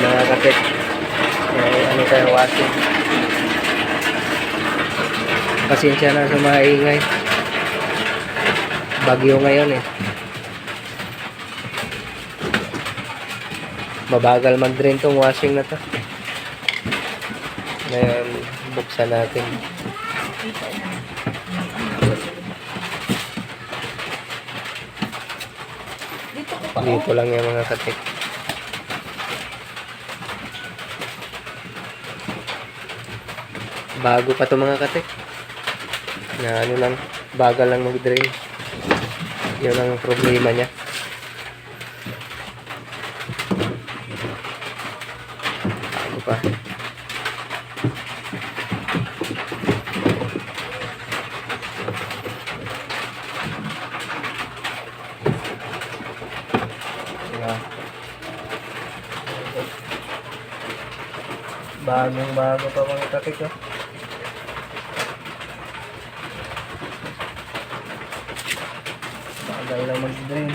mga kapit. May ano tayo washing. Pasensya na sa mga ingay. Bagyo ngayon eh. Mabagal mag-drain tong washing na to. Ngayon, buksan natin. Dito lang yung mga katik. Bago pa to mga katik. Na ano lang, bagal lang mag-drain. Yun ang problema niya. Bago pa. Bagong bago pa mga katik oh. Bagal lang mag-drain.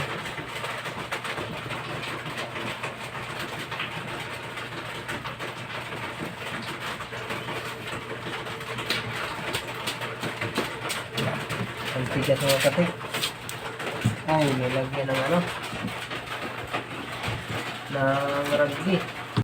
Ang tigas mga katik. Ay, nilagyan ng ano? ng rugby.